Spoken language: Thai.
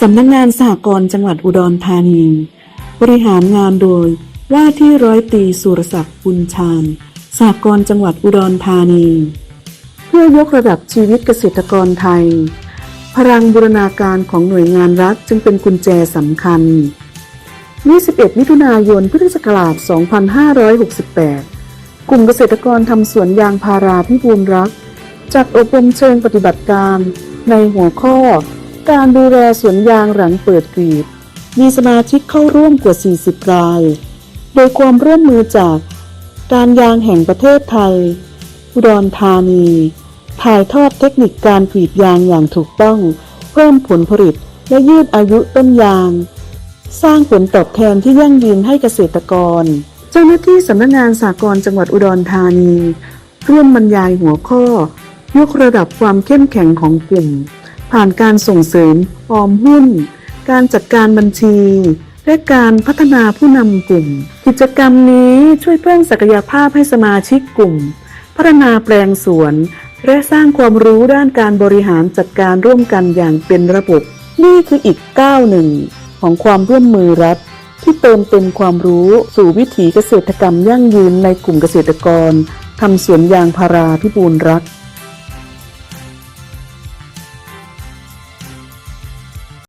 สำนักงานสหกรณ์จังหวัดอุดรธานี บริหารงานโดย ว่าที่ร้อยตีสุรศักดิ์บุญชาญสหกรณ์จังหวัดอุดรธานี เพื่อยกระดับชีวิตเกษตรกรไทย พลังบูรณาการของหน่วยงานรัฐจึงเป็นกุญแจสำคัญ 21 มิถุนายน พุทธศักราช 2568 กลุ่มเกษตรกรทำสวนยางพาราพิบูลรัก จัดอบรมเชิงปฏิบัติการในหัวข้อ การดูแลสวนยางหลังเปิดกรีด มีสมาชิกเข้าร่วมกว่า 40 ราย โดยความร่วมมือจาก การยางแห่งประเทศไทย อุดรธานี ถ่ายทอดเทคนิคการกรีดยางอย่างถูกต้อง เพิ่มผลผลิตและยืดอายุต้นยาง สร้างผลตอบแทนที่ยั่งยืนให้เกษตรกร เจ้าหน้าที่สำนักงานสากลจังหวัดอุดรธานี ร่วมบรรยายหัวข้อ ยกระดับความเข้มแข็งของกลุ่ม ผ่านการส่งเสริมออมหุ้น การจัดการบัญชี และการพัฒนาผู้นำกลุ่ม กิจกรรมนี้ช่วยเพิ่มศักยภาพให้สมาชิกกลุ่ม พัฒนาแปลงสวน และสร้างความรู้ด้านการบริหารจัดการร่วมกันอย่างเป็นระบบ นี่คืออีกก้าวหนึ่งของความร่วมมือรัฐที่เติมเต็มความรู้สู่วิถีเกษตรกรรมยั่งยืนในกลุ่มเกษตรกรทำสวนยางพาราพิบูลรัก